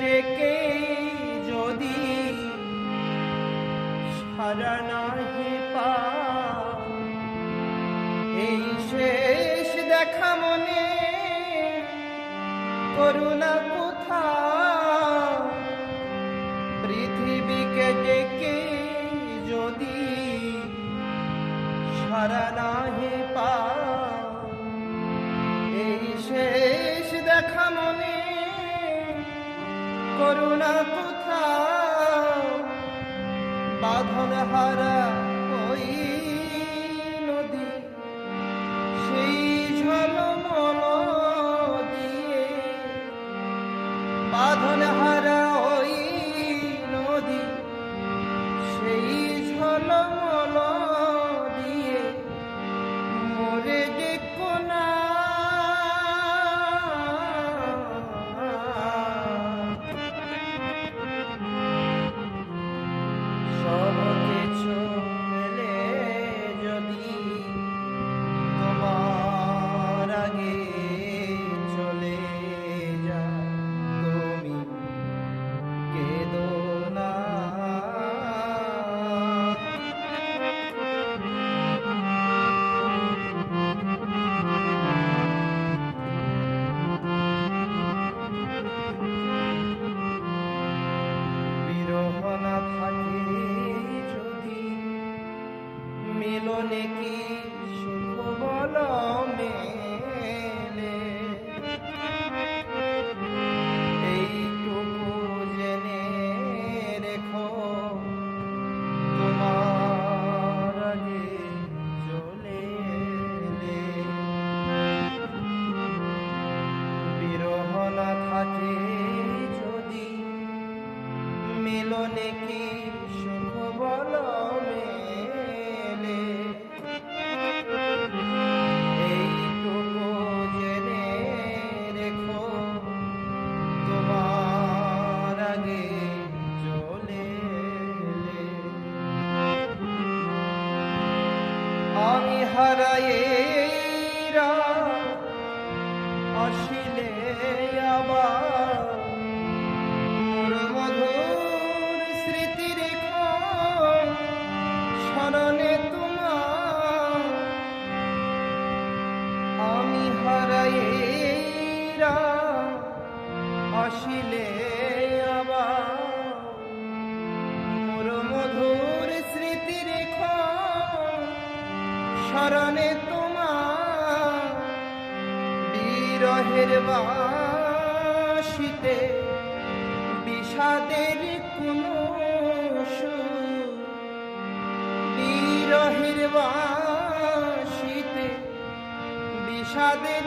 ডেকে যদি সারানাহে পা। এই শেষ দেখা মনে করুণা কোথায়? করুণা কোথা বাঁধন হারা বেদনা থাকে যদি। মিলনে কি আসিলে আবার বিরহের বাসিতে বিষাদের কোনো বিরহের বাসিতে বিষাদের